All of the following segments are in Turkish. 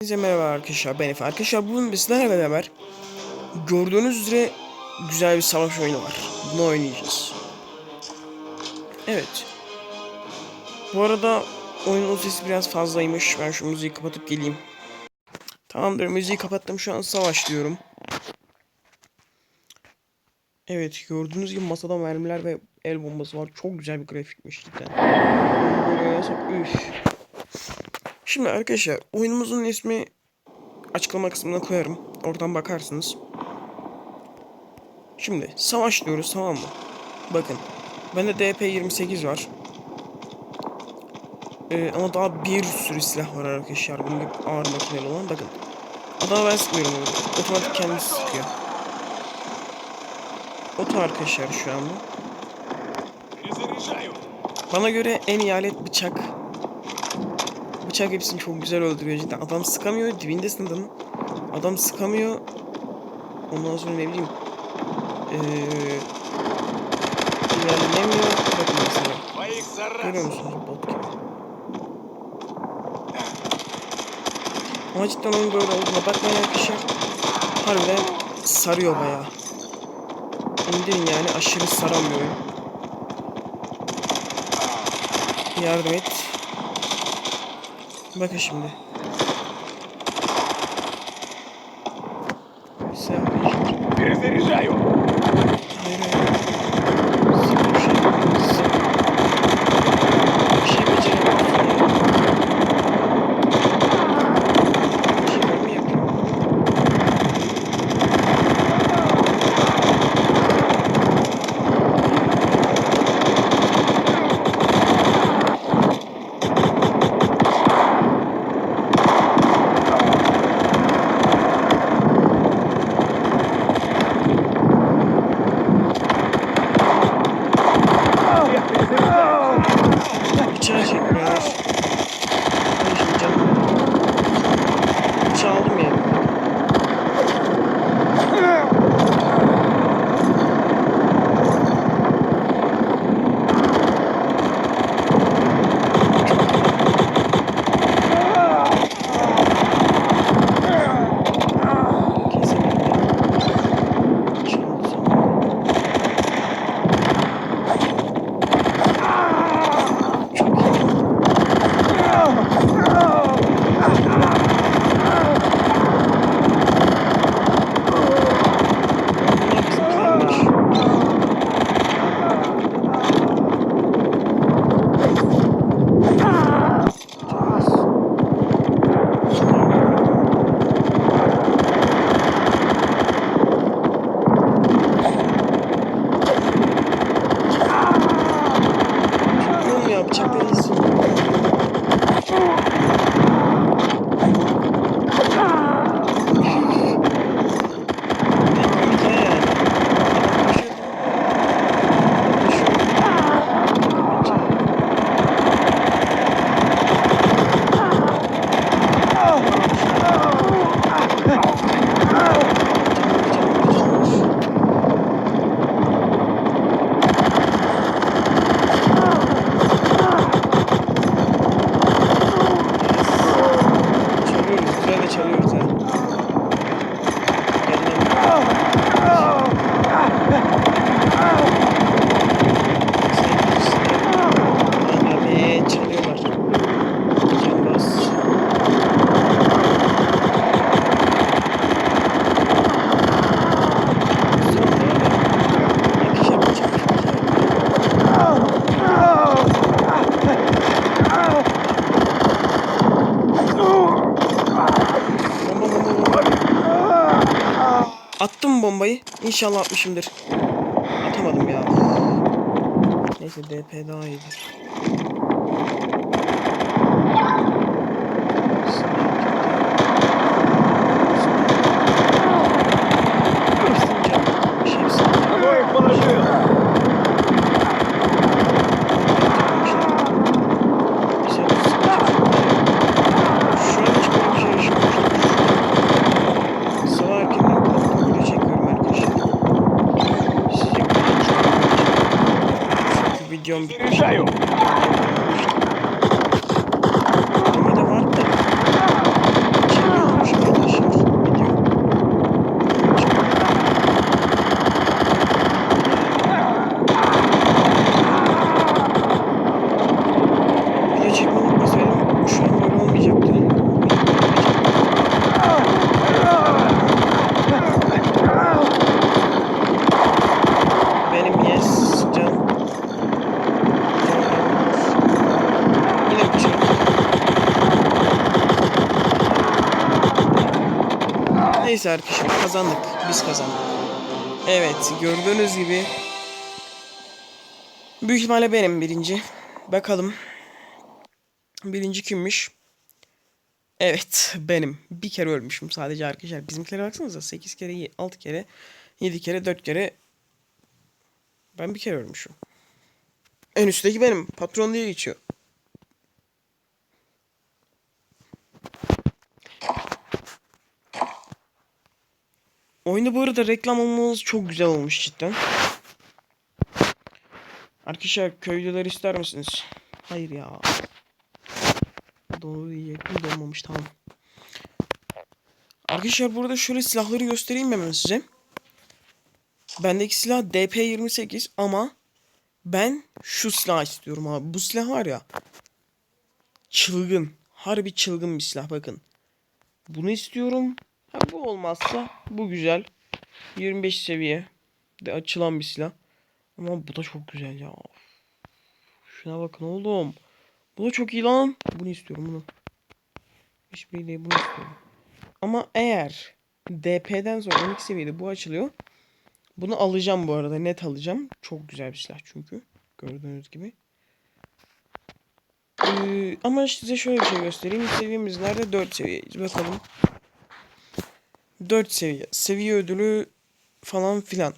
Herkese merhaba arkadaşlar ben Efe. Arkadaşlar bugün bizlerle beraber gördüğünüz üzere güzel bir savaş oyunu var. Bunu oynayacağız. Evet. Bu arada oyunun sesi biraz fazlaymış. Ben şu müziği kapatıp geleyim. Tamamdır müziği kapattım şu an savaş diyorum. Evet gördüğünüz gibi masada mermiler ve el bombası var. Çok güzel bir grafikmiş cidden. Böyle üf. Şimdi arkadaşlar oyunumuzun ismi açıklama kısmına koyarım. Oradan bakarsınız. Şimdi savaş diyoruz tamam mı? Bakın. Bende DP28 var. Ee, ama daha bir sürü silah var arkadaşlar. Bunun gibi ağır makineli olan. Bakın. Adamı ben sıkmıyorum. Orada. Otomatik kendisi sıkıyor. Oto arkadaşlar şu an anda. Bana göre en iyi alet bıçak bıçak hepsini çok güzel öldürüyor cidden. Adam sıkamıyor. Dibindesin adamın. Adam sıkamıyor. Ondan sonra ne bileyim. Ee, ilerlemiyor. Bakın mesela. Görüyor musunuz? Bot gibi. Ama cidden onun böyle olduğuna bakmayan kişi harbiden sarıyor bayağı. İndirin yani aşırı saramıyor. Yardım et. Bakın şimdi. Bir saniye arkadaşlar. Перезаряжаю. İnşallah atmışımdır. Atamadım ya. Neyse DP daha iyidir. Sizce Çünkü miktar. Kazandık. Biz kazandık. Evet gördüğünüz gibi büyük ihtimalle benim birinci. Bakalım. Birinci kimmiş? Evet benim. Bir kere ölmüşüm sadece arkadaşlar. Bizimkilere baksanıza 8 kere 6 kere 7 kere 4 kere ben bir kere ölmüşüm. En üstteki benim. Patron diye geçiyor. Oyunda bu arada reklam olmamız çok güzel olmuş cidden. Arkadaşlar köylüler ister misiniz? Hayır ya. Doğru diyecektim donmamış tamam. Arkadaşlar burada şöyle silahları göstereyim hemen size. Bendeki silah DP28 ama ben şu silah istiyorum abi. Bu silah var ya. Çılgın. Harbi çılgın bir silah bakın. Bunu istiyorum. Ha, bu olmazsa bu güzel. 25 seviye. De açılan bir silah. Ama bu da çok güzel ya. Şuna bakın oğlum. Bu da çok iyi lan. Bunu istiyorum bunu. Hiçbiri bunu istiyorum. Ama eğer DP'den sonra 12 seviyede bu açılıyor. Bunu alacağım bu arada. Net alacağım. Çok güzel bir silah çünkü. Gördüğünüz gibi. Ee, ama size şöyle bir şey göstereyim. Seviyemiz nerede? 4 seviyeyiz. Bakalım. 4 seviye. Seviye ödülü falan filan.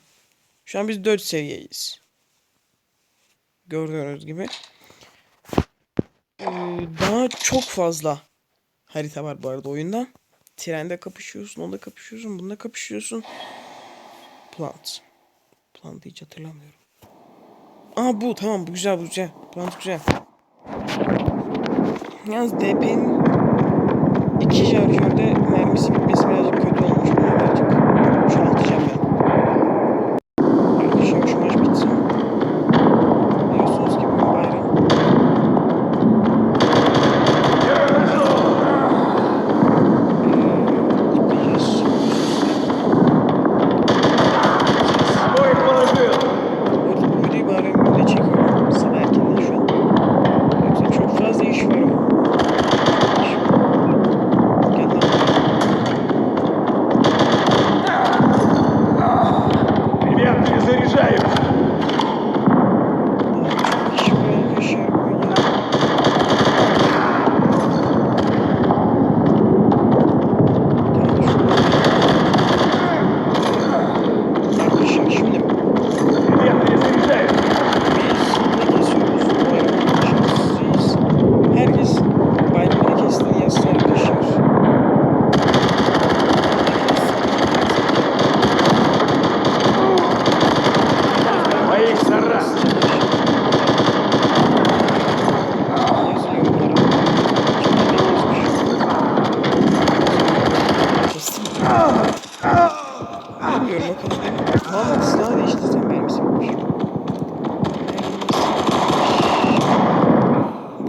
Şu an biz 4 seviyeyiz. Gördüğünüz gibi. Ee, daha çok fazla harita var bu arada oyunda. Trende kapışıyorsun, onda kapışıyorsun, bunda kapışıyorsun. Plant. Plant'ı hiç hatırlamıyorum. Aa bu tamam bu güzel bu güzel. Plant güzel. Yalnız DP'nin iki şarjörde mermisi bitmesi birazcık kötü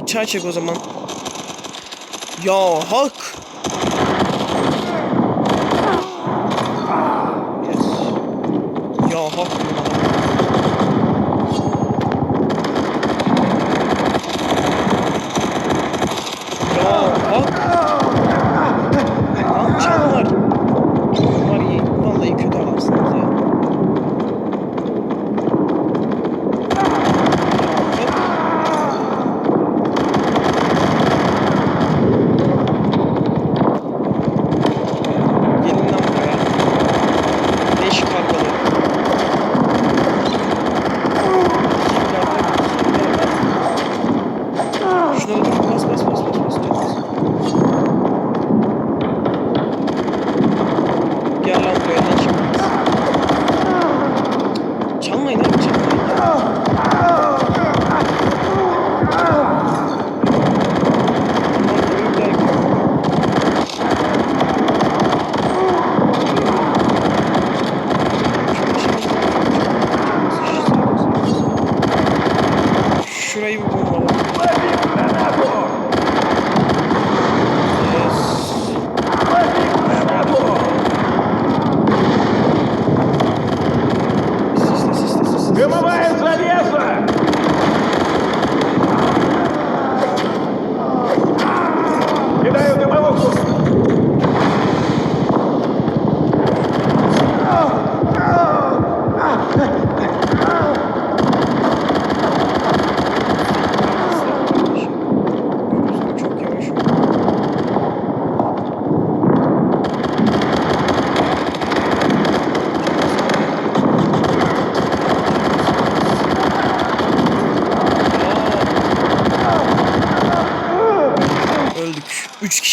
Bıçağı çek o zaman. Ya hak.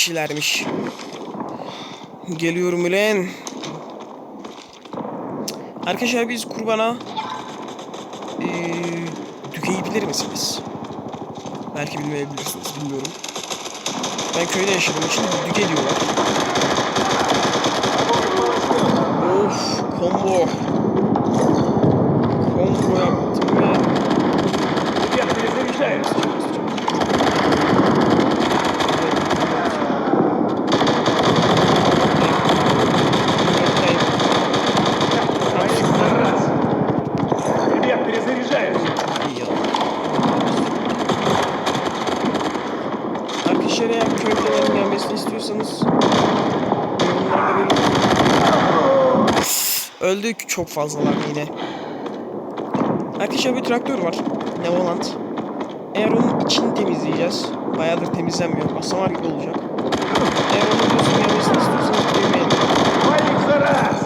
Şeylermiş. Geliyorum ulen. Arkadaşlar biz kurbana eee dükeyi misiniz? Belki bilmeyebilirsiniz bilmiyorum. Ben köyde yaşadığım için düke diyorlar. içeriye köylülerin gelmesini istiyorsanız. Öldük çok fazlalar yine. Arkadaşlar bir traktör var. Nevoland. Eğer onun içini temizleyeceğiz. Bayağıdır temizlenmiyor. Basamar gibi olacak. Eğer onun gözünü gelmesini istiyorsanız büyümeyin. Haydi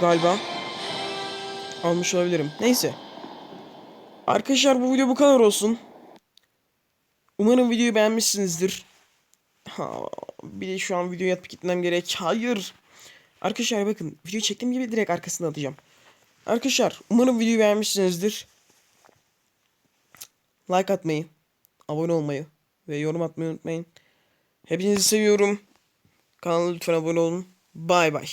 galiba. Almış olabilirim. Neyse. Arkadaşlar bu video bu kadar olsun. Umarım videoyu beğenmişsinizdir. Ha, bir de şu an videoyu atıp gitmem gerek. Hayır. Arkadaşlar bakın video çektiğim gibi direkt arkasına atacağım. Arkadaşlar umarım videoyu beğenmişsinizdir. Like atmayı, abone olmayı ve yorum atmayı unutmayın. Hepinizi seviyorum. Kanala lütfen abone olun. Bay bay.